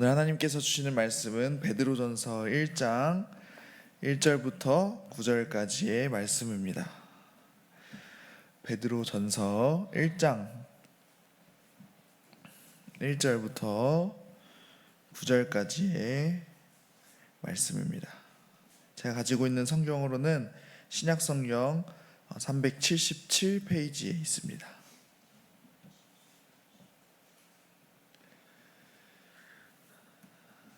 오늘 하나님께서 주시는 말씀은 베드로전서 1장 1절부터 9절까지의 말씀입니다. 베드로전서 1장 1절부터 9절까지의 말씀입니다. 제가 가지고 있는 성경으로는 신약 성경 377페이지에 있습니다.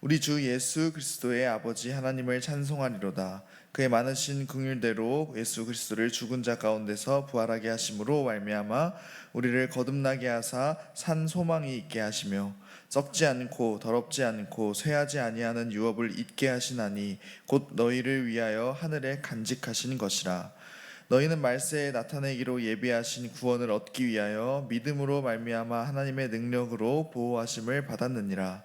우리 주 예수 그리스도의 아버지 하나님을 찬송하리로다. 그의 많으신 긍휼대로 예수 그리스도를 죽은 자 가운데서 부활하게 하심으로 말미암아 우리를 거듭나게 하사 산 소망이 있게 하시며 썩지 않고 더럽지 않고 쇠하지 아니하는 유업을 잊게 하시나니 곧 너희를 위하여 하늘에 간직하신 것이라. 너희는 말세에 나타내기로 예비하신 구원을 얻기 위하여 믿음으로 말미암아 하나님의 능력으로 보호하심을 받았느니라.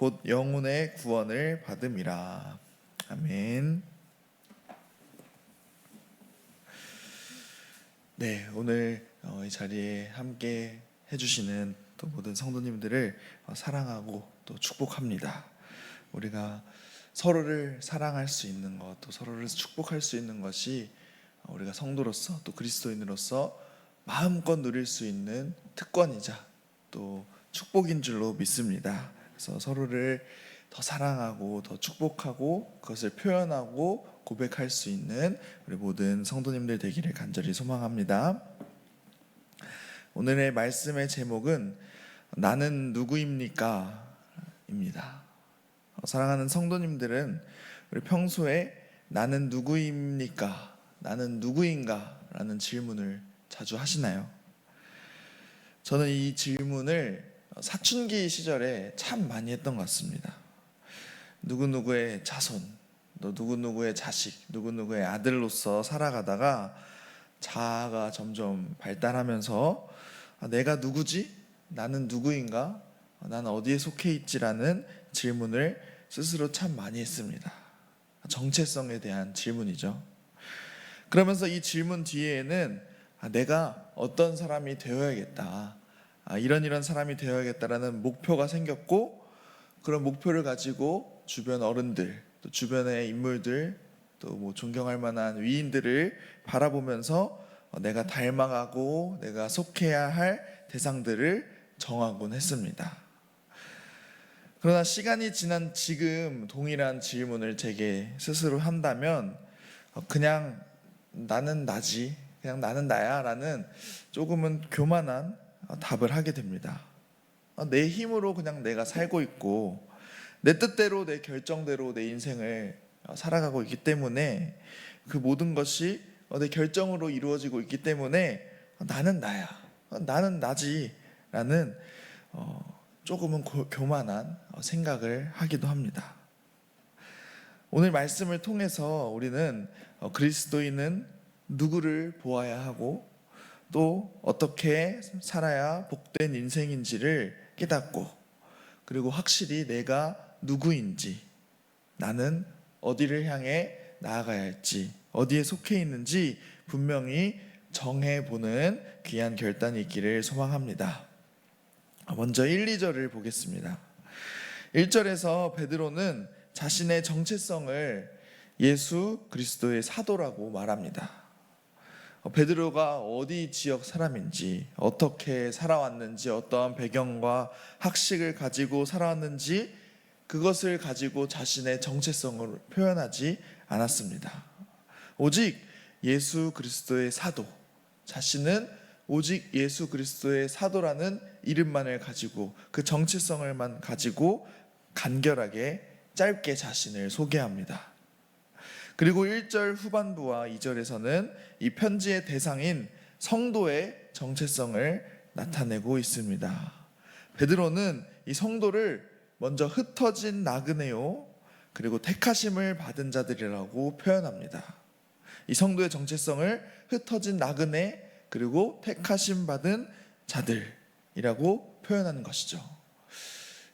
곧 영혼의 구원을 받음이라. 아멘. 네, 오늘 어, 이 자리에 함께 해주시는 또 모든 성도님들을 어, 사랑하고 또 축복합니다. 우리가 서로를 사랑할 수 있는 것, 또 서로를 축복할 수 있는 것이 어, 우리가 성도로서 또 그리스도인으로서 마음껏 누릴 수 있는 특권이자 또 축복인 줄로 믿습니다. 그래서 서로를 더 사랑하고 더 축복하고 그것을 표현하고 고백할 수 있는 우리 모든 성도님들 되기를 간절히 소망합니다. 오늘의 말씀의 제목은 나는 누구입니까? 입니다. 사랑하는 성도님들은 우리 평소에 나는 누구입니까? 나는 누구인가? 라는 질문을 자주 하시나요? 저는 이 질문을 사춘기 시절에 참 많이 했던 것 같습니다. 누구누구의 자손, 또 누구누구의 자식, 누구누구의 아들로서 살아가다가 자아가 점점 발달하면서 아, 내가 누구지? 나는 누구인가? 나는 어디에 속해 있지라는 질문을 스스로 참 많이 했습니다. 정체성에 대한 질문이죠. 그러면서 이 질문 뒤에는 아, 내가 어떤 사람이 되어야겠다. 아, 이런 이런 사람이 되어야겠다라는 목표가 생겼고 그런 목표를 가지고 주변 어른들 또 주변의 인물들 또 뭐 존경할 만한 위인들을 바라보면서 어, 내가 닮아가고 내가 속해야 할 대상들을 정하곤 했습니다. 그러나 시간이 지난 지금 동일한 질문을 제게 스스로 한다면 어, 그냥 나는 나지, 그냥 나는 나야라는 조금은 교만한 어, 답을 하게 됩니다. 어, 내 힘으로 그냥 내가 살고 있고 내 뜻대로 내 결정대로 내 인생을 어, 살아가고 있기 때문에 그 모든 것이 내 결정으로 이루어지고 있기 때문에 나는 나야, 나는 나지라는 조금은 교만한 생각을 하기도 합니다. 오늘 말씀을 통해서 우리는 그리스도인은 누구를 보아야 하고 또 어떻게 살아야 복된 인생인지를 깨닫고 그리고 확실히 내가 누구인지 나는 어디를 향해 나아가야 할지 어디에 속해 있는지 분명히 정해보는 귀한 결단이 있기를 소망합니다. 먼저 1, 2절을 보겠습니다. 1절에서 베드로는 자신의 정체성을 예수 그리스도의 사도라고 말합니다. 어, 베드로가 어디 지역 사람인지 어떻게 살아왔는지 어떠한 배경과 학식을 가지고 살아왔는지 그것을 가지고 자신의 정체성을 표현하지 않았습니다. 오직 예수 그리스도의 사도, 자신은 오직 예수 그리스도의 사도라는 이름만을 가지고 그 정체성을만 가지고 간결하게 짧게 자신을 소개합니다. 그리고 1절 후반부와 2절에서는 이 편지의 대상인 성도의 정체성을 나타내고 있습니다. 베드로는 이 성도를 먼저 흩어진 나그네요 그리고 택하심을 받은 자들이라고 표현합니다. 이 성도의 정체성을 흩어진 나그네 그리고 택하심 받은 자들이라고 표현하는 것이죠.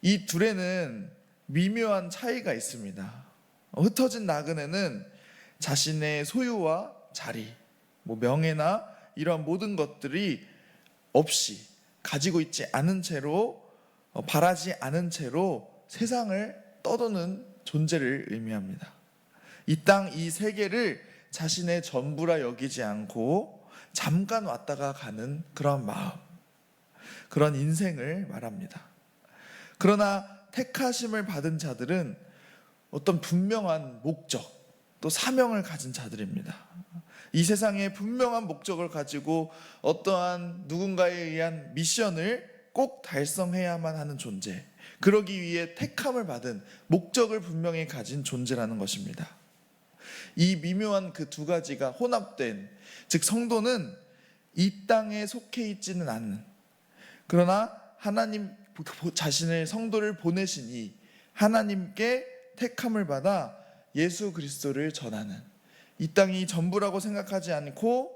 이 둘에는 미묘한 차이가 있습니다. 어, 흩어진 나그네는 자신의 소유와 자리, 뭐 명예나 이러한 모든 것들이 없이 가지고 있지 않은 채로 어, 바라지 않은 채로 세상을 떠도는 존재를 의미합니다. 이 땅 이 세계를 자신의 전부라 여기지 않고 잠깐 왔다가 가는 그런 마음, 그런 인생을 말합니다. 그러나 택하심을 받은 자들은 어떤 분명한 목적, 또 사명을 가진 자들입니다. 이 세상에 분명한 목적을 가지고 어떠한 누군가에 의한 미션을 꼭 달성해야만 하는 존재. 그러기 위해 택함을 받은 목적을 분명히 가진 존재라는 것입니다. 이 미묘한 그 두 가지가 혼합된 즉 성도는 이 땅에 속해 있지는 않는 그러나 하나님 자신의 성도를 보내시니 하나님께 택함을 받아 예수 그리스도를 전하는 이 땅이 전부라고 생각하지 않고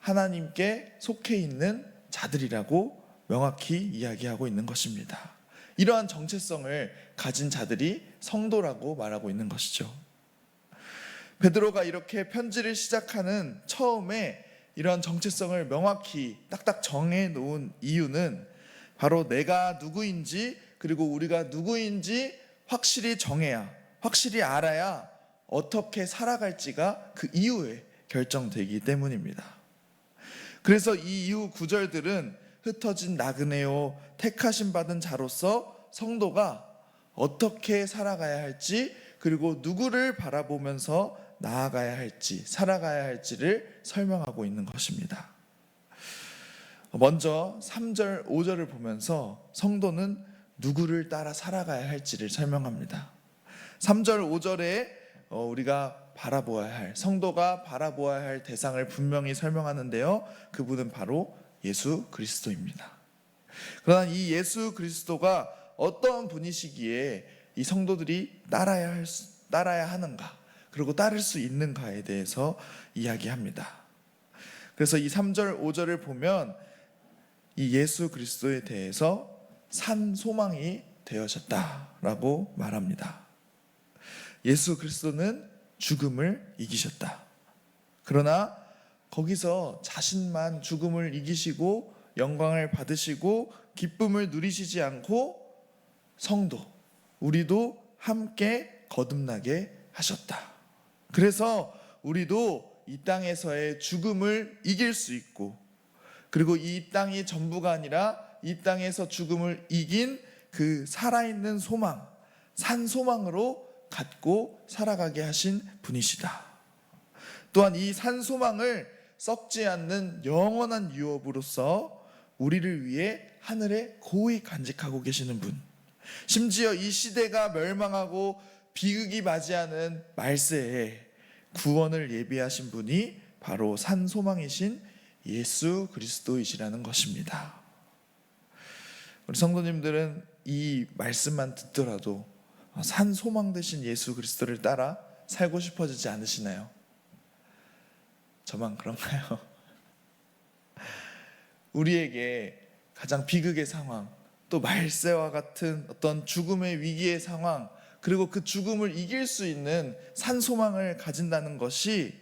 하나님께 속해 있는 자들이라고 명확히 이야기하고 있는 것입니다. 이러한 정체성을 가진 자들이 성도라고 말하고 있는 것이죠. 베드로가 이렇게 편지를 시작하는 처음에 이러한 정체성을 명확히 딱딱 정해 놓은 이유는 바로 내가 누구인지 그리고 우리가 누구인지 확실히 정해야 확실히 알아야 어떻게 살아갈지가 그 이후에 결정되기 때문입니다. 그래서 이 이후 구절들은 흩어진 나그네요 택하심 받은 자로서 성도가 어떻게 살아가야 할지 그리고 누구를 바라보면서 나아가야 할지 살아가야 할지를 설명하고 있는 것입니다. 먼저 3절, 5절을 보면서 성도는 누구를 따라 살아가야 할지를 설명합니다. 3절, 5절에 어, 우리가 바라보아야 할 성도가 바라보아야 할 대상을 분명히 설명하는데요. 그분은 바로 예수 그리스도입니다. 그러나 이 예수 그리스도가 어떤 분이시기에 이 성도들이 따라야 할 따라야 하는가? 그리고 따를 수 있는가에 대해서 이야기합니다. 그래서 이 3절, 5절을 보면 이 예수 그리스도에 대해서 산 소망이 되어졌다라고 말합니다. 예수 그리스도는 죽음을 이기셨다. 그러나 거기서 자신만 죽음을 이기시고 영광을 받으시고 기쁨을 누리시지 않고 성도, 우리도 함께 거듭나게 하셨다. 그래서 우리도 이 땅에서의 죽음을 이길 수 있고 그리고 이 땅이 전부가 아니라 이 땅에서 죽음을 이긴 그 살아있는 소망, 산 소망으로 갖고 살아가게 하신 분이시다. 또한 이 산 소망을 썩지 않는 영원한 유업으로서 우리를 위해 하늘에 고이 간직하고 계시는 분. 심지어 이 시대가 멸망하고 비극이 맞이하는 말세에 구원을 예비하신 분이 바로 산 소망이신 예수 그리스도이시라는 것입니다. 우리 성도님들은 이 말씀만 듣더라도 산 소망 되신 예수 그리스도를 따라 살고 싶어지지 않으시나요? 저만 그런가요? 우리에게 가장 비극의 상황, 또 말세와 같은 어떤 죽음의 위기의 상황, 그리고 그 죽음을 이길 수 있는 산 소망을 가진다는 것이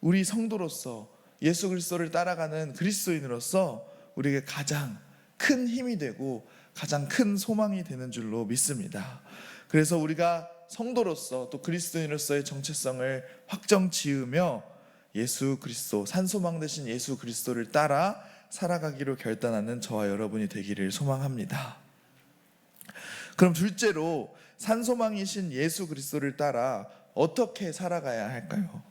우리 성도로서 예수 그리스도를 따라가는 그리스도인으로서 우리에게 가장 큰 힘이 되고 가장 큰 소망이 되는 줄로 믿습니다. 그래서 우리가 성도로서 또 그리스도인으로서의 정체성을 확정 지으며 예수 그리스도 산소망 되신 예수 그리스도를 따라 살아가기로 결단하는 저와 여러분이 되기를 소망합니다. 그럼 둘째로 산소망이신 예수 그리스도를 따라 어떻게 살아가야 할까요?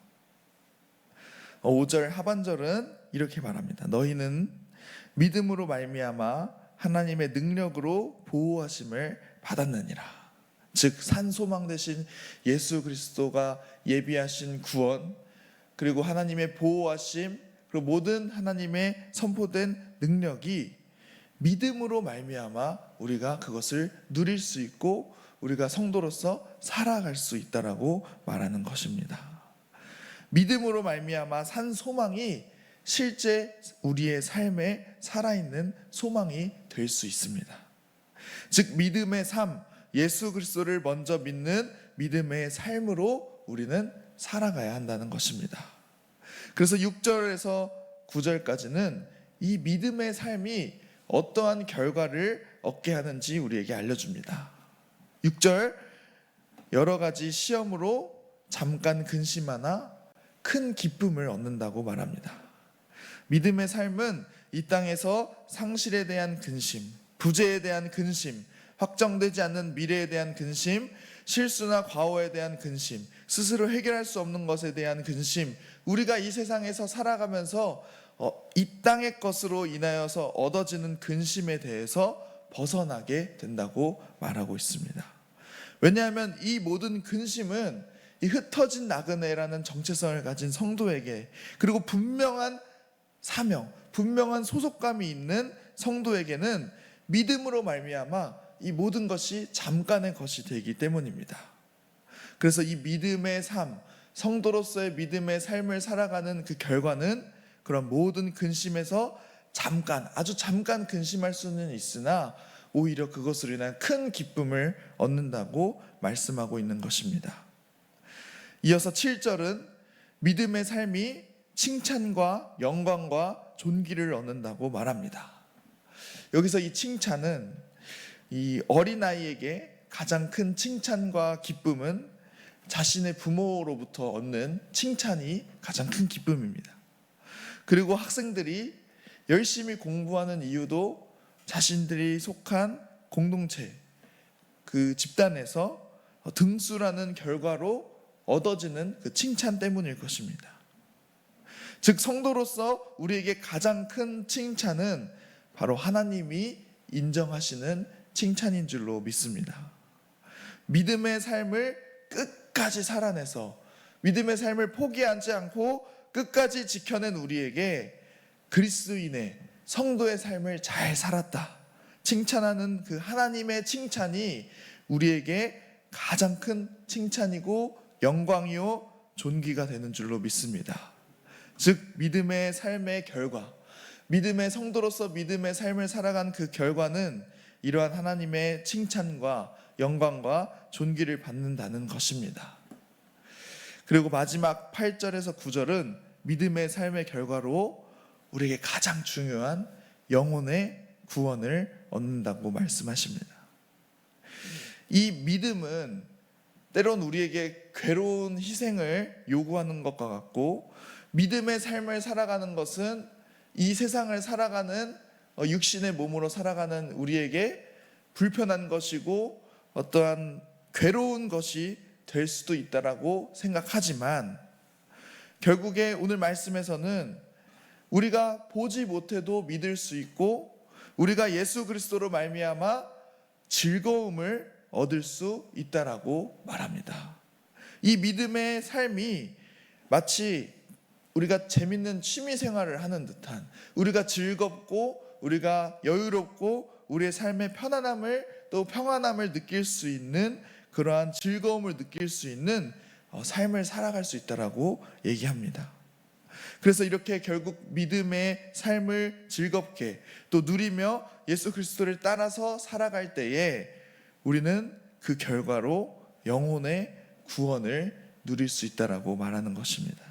5절 하반절은 이렇게 말합니다. 너희는 믿음으로 말미암아 하나님의 능력으로 보호하심을 받았느니라. 즉 산소망 대신 예수 그리스도가 예비하신 구원 그리고 하나님의 보호하심 그리고 모든 하나님의 선포된 능력이 믿음으로 말미암아 우리가 그것을 누릴 수 있고 우리가 성도로서 살아갈 수 있다라고 말하는 것입니다. 믿음으로 말미암아 산 소망이 실제 우리의 삶에 살아있는 소망이 될 수 있습니다. 즉 믿음의 삶, 예수 그리스도를 먼저 믿는 믿음의 삶으로 우리는 살아가야 한다는 것입니다. 그래서 6절에서 9절까지는 이 믿음의 삶이 어떠한 결과를 얻게 하는지 우리에게 알려줍니다. 6절 여러 가지 시험으로 잠깐 근심하나 큰 기쁨을 얻는다고 말합니다. 믿음의 삶은 이 땅에서 상실에 대한 근심, 부재에 대한 근심, 확정되지 않는 미래에 대한 근심, 실수나 과오에 대한 근심, 스스로 해결할 수 없는 것에 대한 근심, 우리가 이 세상에서 살아가면서 어, 이 땅의 것으로 인하여서 얻어지는 근심에 대해서 벗어나게 된다고 말하고 있습니다. 왜냐하면 이 모든 근심은 이 흩어진 나그네라는 정체성을 가진 성도에게 그리고 분명한 사명, 분명한 소속감이 있는 성도에게는 믿음으로 말미암아 이 모든 것이 잠깐의 것이 되기 때문입니다. 그래서 이 믿음의 삶, 성도로서의 믿음의 삶을 살아가는 그 결과는 그런 모든 근심에서 잠깐, 아주 잠깐 근심할 수는 있으나 오히려 그것으로 인한 큰 기쁨을 얻는다고 말씀하고 있는 것입니다. 이어서 7절은 믿음의 삶이 칭찬과 영광과 존귀를 얻는다고 말합니다. 여기서 이 칭찬은 이 어린아이에게 가장 큰 칭찬과 기쁨은 자신의 부모로부터 얻는 칭찬이 가장 큰 기쁨입니다. 그리고 학생들이 열심히 공부하는 이유도 자신들이 속한 공동체, 그 집단에서 등수라는 결과로 얻어지는 그 칭찬 때문일 것입니다. 즉, 성도로서 우리에게 가장 큰 칭찬은 바로 하나님이 인정하시는 칭찬인 줄로 믿습니다. 믿음의 삶을 끝까지 살아내서 믿음의 삶을 포기하지 않고 끝까지 지켜낸 우리에게 그리스도인의 성도의 삶을 잘 살았다. 칭찬하는 그 하나님의 칭찬이 우리에게 가장 큰 칭찬이고 영광이요 존귀가 되는 줄로 믿습니다. 즉 믿음의 삶의 결과, 믿음의 성도로서 믿음의 삶을 살아간 그 결과는 이러한 하나님의 칭찬과 영광과 존귀를 받는다는 것입니다. 그리고 마지막 8절에서 9절은 믿음의 삶의 결과로 우리에게 가장 중요한 영혼의 구원을 얻는다고 말씀하십니다. 이 믿음은 때론 우리에게 괴로운 희생을 요구하는 것과 같고 믿음의 삶을 살아가는 것은 이 세상을 살아가는 어, 육신의 몸으로 살아가는 우리에게 불편한 것이고 어떠한 괴로운 것이 될 수도 있다라고 생각하지만 결국에 오늘 말씀에서는 우리가 보지 못해도 믿을 수 있고 우리가 예수 그리스도로 말미암아 즐거움을 얻을 수 있다라고 말합니다. 이 믿음의 삶이 마치 우리가 재밌는 취미 생활을 하는 듯한 우리가 즐겁고 우리가 여유롭고 우리의 삶의 편안함을 또 평안함을 느낄 수 있는 그러한 즐거움을 느낄 수 있는 어, 삶을 살아갈 수 있다라고 얘기합니다. 그래서 이렇게 결국 믿음의 삶을 즐겁게 또 누리며 예수 그리스도를 따라서 살아갈 때에 우리는 그 결과로 영혼의 구원을 누릴 수 있다라고 말하는 것입니다.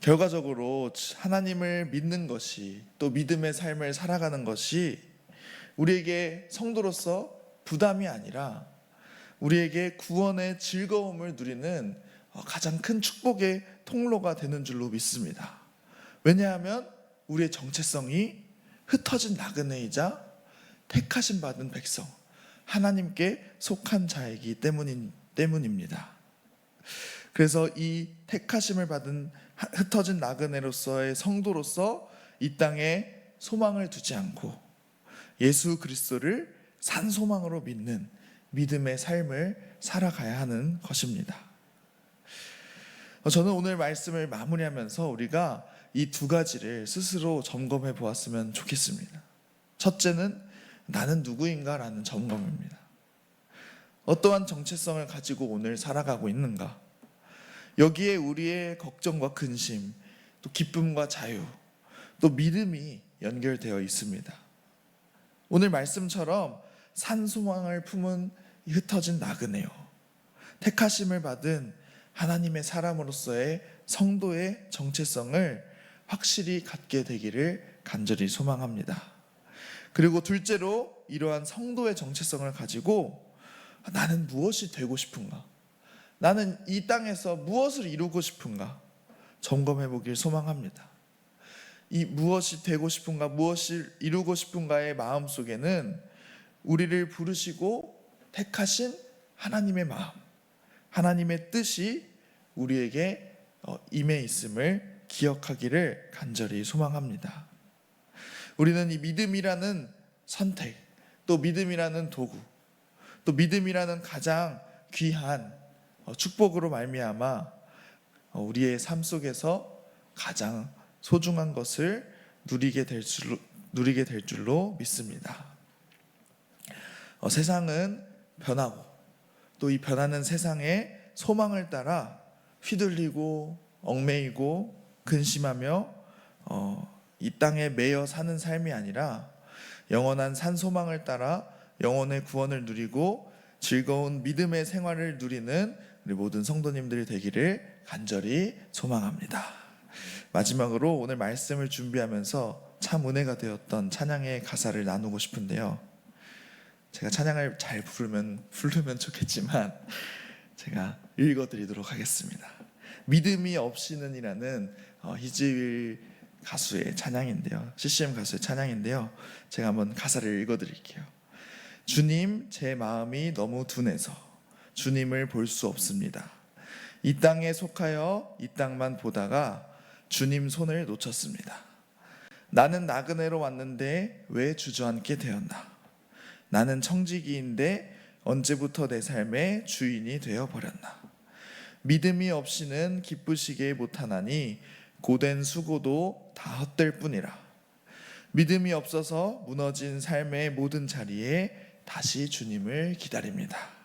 결과적으로 하나님을 믿는 것이 또 믿음의 삶을 살아가는 것이 우리에게 성도로서 부담이 아니라 우리에게 구원의 즐거움을 누리는 가장 큰 축복의 통로가 되는 줄로 믿습니다. 왜냐하면 우리의 정체성이 흩어진 나그네이자 택하심 받은 백성, 하나님께 속한 자이기 때문입니다. 그래서 이 택하심을 받은 흩어진 나그네로서의 성도로서 이 땅에 소망을 두지 않고 예수 그리스도를 산 소망으로 믿는 믿음의 삶을 살아가야 하는 것입니다. 어, 저는 오늘 말씀을 마무리하면서 우리가 이 두 가지를 스스로 점검해 보았으면 좋겠습니다. 첫째는 나는 누구인가라는 점검입니다. 어떠한 정체성을 가지고 오늘 살아가고 있는가? 여기에 우리의 걱정과 근심, 또 기쁨과 자유, 또 믿음이 연결되어 있습니다. 오늘 말씀처럼 산 소망을 품은 흩어진 나그네요. 택하심을 받은 하나님의 사람으로서의 성도의 정체성을 확실히 갖게 되기를 간절히 소망합니다. 그리고 둘째로 이러한 성도의 정체성을 가지고 나는 무엇이 되고 싶은가? 나는 이 땅에서 무엇을 이루고 싶은가? 점검해 보길 소망합니다. 이 무엇이 되고 싶은가, 무엇을 이루고 싶은가의 마음 속에는 우리를 부르시고 택하신 하나님의 마음, 하나님의 뜻이 우리에게 어, 임해 있음을 기억하기를 간절히 소망합니다. 우리는 이 믿음이라는 선택, 또 믿음이라는 도구, 또 믿음이라는 가장 귀한 어, 축복으로 말미암아 어, 우리의 삶 속에서 가장 소중한 것을 누리게 될 줄로, 누리게 될 줄로 믿습니다. 어, 세상은 변하고 또 이 변하는 세상에 소망을 따라 휘둘리고 얽매이고 근심하며 어, 이 땅에 매여 사는 삶이 아니라 영원한 산 소망을 따라 영혼의 구원을 누리고 즐거운 믿음의 생활을 누리는 우리 모든 성도님들이 되기를 간절히 소망합니다. 마지막으로 오늘 말씀을 준비하면서 참 은혜가 되었던 찬양의 가사를 나누고 싶은데요. 제가 찬양을 잘 부르면 부르면 좋겠지만 제가 읽어드리도록 하겠습니다. 믿음이 없이는이라는 어, 히즈윌 가수의 찬양인데요. CCM 가수의 찬양인데요. 제가 한번 가사를 읽어드릴게요. 주님, 제 마음이 너무 둔해서 주님을 볼 수 없습니다. 이 땅에 속하여 이 땅만 보다가 주님 손을 놓쳤습니다. 나는 나그네로 왔는데 왜 주저앉게 되었나? 나는 청지기인데 언제부터 내 삶의 주인이 되어 버렸나? 믿음이 없이는 기쁘시게 못하나니 고된 수고도 다 헛될 뿐이라. 믿음이 없어서 무너진 삶의 모든 자리에 다시 주님을 기다립니다.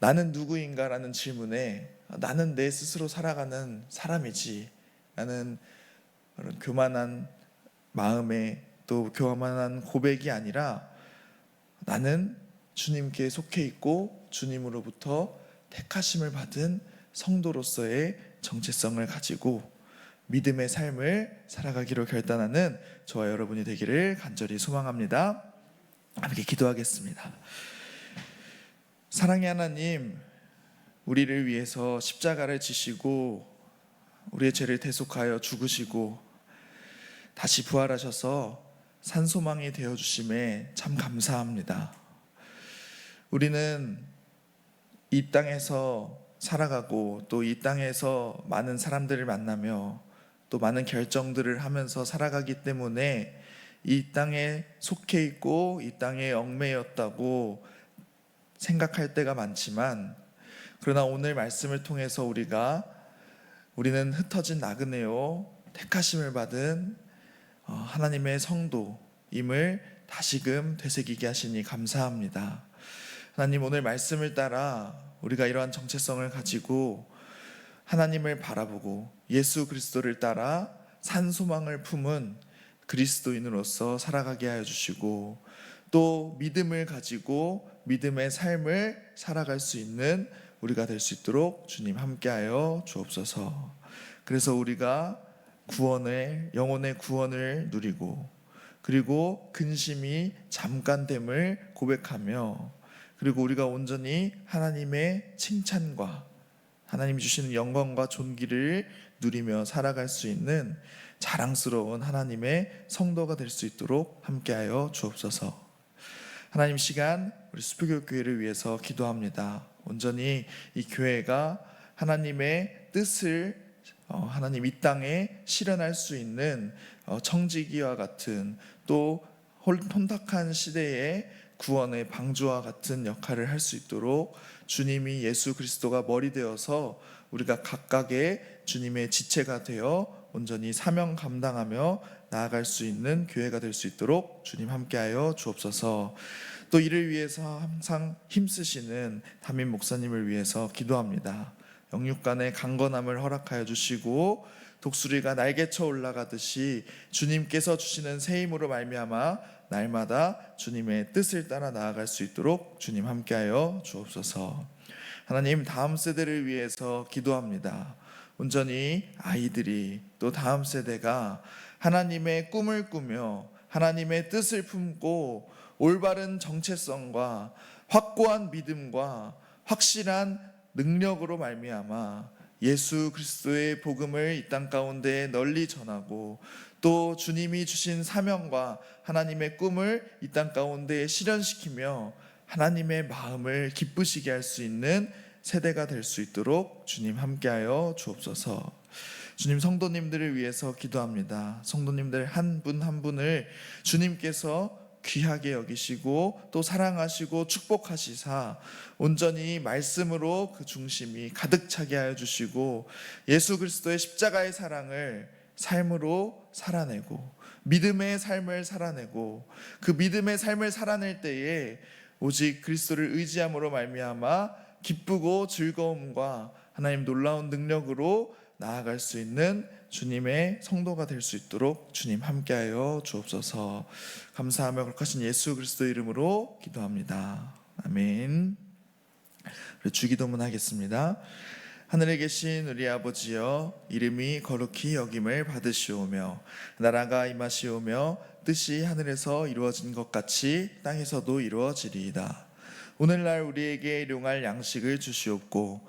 나는 누구인가라는 질문에 나는 내 스스로 살아가는 사람이지. 나는 그런 교만한 마음에 또 교만한 고백이 아니라 나는 주님께 속해 있고 주님으로부터 택하심을 받은 성도로서의 정체성을 가지고 믿음의 삶을 살아가기로 결단하는 저와 여러분이 되기를 간절히 소망합니다. 함께 기도하겠습니다. 사랑의 하나님, 우리를 위해서 십자가를 지시고 우리의 죄를 대속하여 죽으시고 다시 부활하셔서 산소망이 되어 주심에 참 감사합니다. 우리는 이 땅에서 살아가고 또 이 땅에서 많은 사람들을 만나며 또 많은 결정들을 하면서 살아가기 때문에 이 땅에 속해 있고 이 땅에 얽매였다고 생각할 때가 많지만 그러나 오늘 말씀을 통해서 우리가 우리는 흩어진 나그네요 택하심을 받은 어, 하나님의 성도임을 다시금 되새기게 하시니 감사합니다. 하나님 오늘 말씀을 따라 우리가 이러한 정체성을 가지고 하나님을 바라보고 예수 그리스도를 따라 산 소망을 품은 그리스도인으로서 살아가게 하여 주시고 또 믿음을 가지고 믿음의 삶을 살아갈 수 있는 우리가 될 수 있도록 주님 함께하여 주옵소서. 그래서 우리가 구원을 영혼의 구원을 누리고 그리고 근심이 잠깐됨을 고백하며 그리고 우리가 온전히 하나님의 칭찬과 하나님이 주시는 영광과 존귀를 누리며 살아갈 수 있는 자랑스러운 하나님의 성도가 될 수 있도록 함께하여 주옵소서. 하나님 시간 우리 수표교교회를 위해서 기도합니다. 온전히 이 교회가 하나님의 뜻을 어, 하나님 이 땅에 실현할 수 있는 어, 청지기와 같은 또 홀- 혼탁한 시대의 구원의 방주와 같은 역할을 할 수 있도록 주님이 예수 그리스도가 머리 되어서 우리가 각각의 주님의 지체가 되어 온전히 사명 감당하며 나아갈 수 있는 교회가 될 수 있도록 주님 함께하여 주옵소서. 또 이를 위해서 항상 힘쓰시는 담임 목사님을 위해서 기도합니다. 영육간의 강건함을 허락하여 주시고 독수리가 날개쳐 올라가듯이 주님께서 주시는 새 힘으로 말미암아 날마다 주님의 뜻을 따라 나아갈 수 있도록 주님 함께하여 주옵소서. 하나님 다음 세대를 위해서 기도합니다. 온전히 아이들이 또 다음 세대가 하나님의 꿈을 꾸며 하나님의 뜻을 품고 올바른 정체성과 확고한 믿음과 확실한 능력으로 말미암아 예수 그리스도의 복음을 이 땅 가운데 널리 전하고 또 주님이 주신 사명과 하나님의 꿈을 이 땅 가운데 실현시키며 하나님의 마음을 기쁘시게 할 수 있는 세대가 될 수 있도록 주님 함께하여 주옵소서. 주님 성도님들을 위해서 기도합니다. 성도님들 한 분 한 분을 주님께서 귀하게 여기시고 또 사랑하시고 축복하시사 온전히 말씀으로 그 중심이 가득 차게 하여 주시고 예수 그리스도의 십자가의 사랑을 삶으로 살아내고 믿음의 삶을 살아내고 그 믿음의 삶을 살아낼 때에 오직 그리스도를 의지함으로 말미암아 기쁘고 즐거움과 하나님 놀라운 능력으로 나아갈 수 있는 주님의 성도가 될 수 있도록 주님 함께하여 주옵소서. 감사하며 거룩하신 예수 그리스도 이름으로 기도합니다. 아멘. 주기도문 하겠습니다. 하늘에 계신 우리 아버지여 이름이 거룩히 여김을 받으시오며 나라가 임하시오며 뜻이 하늘에서 이루어진 것 같이 땅에서도 이루어지리이다. 오늘날 우리에게 일용할 양식을 주시옵고